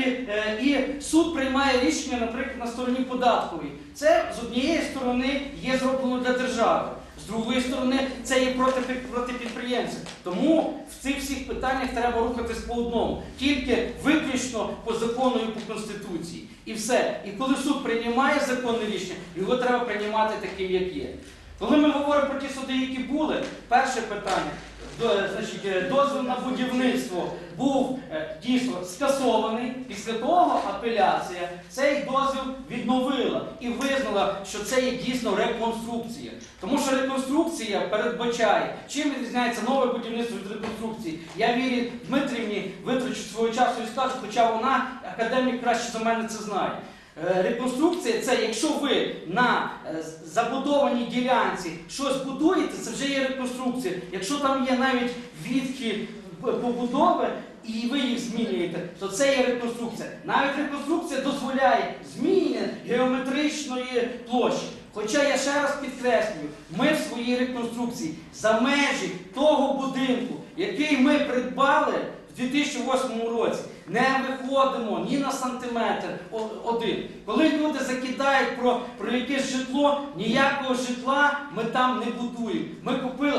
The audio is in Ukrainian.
е, і суд приймає рішення, наприклад, на стороні податкової. Це з однієї сторони є зроблено для держави, з другої сторони це є проти, проти підприємців. Тому в цих всіх питаннях треба рухатись по одному, тільки виключно по закону і по конституції. І все. І коли суд приймає законне рішення, його треба приймати таким, як є. Коли ми говоримо про ті суди, які були, перше питання. е, дозвіл на будівництво був е, дійсно скасований. Після того апеляція цей дозвіл відновила і визнала, що це є дійсно реконструкція. Тому що реконструкція передбачає, чим відрізняється нове будівництво від реконструкції. Я вірю Дмитрівні витрачу свого часу і скажу, хоча вона академік краще за мене це знає. Е, Реконструкція це якщо ви на е, забудованій ділянці щось будуєте, це вже є реконструкція. Якщо там є навіть відхід побудови і ви їх змінюєте, то це є реконструкція. Навіть реконструкція дозволяє змінення геометричної площі. Хоча я ще раз підкреслюю, ми в своїй реконструкції за межі того будинку, який ми придбали в 2008 році, не виходимо ні на сантиметр один. Коли люди закидають про, про якесь житло, ніякого житла ми там не будуємо. Ми купили.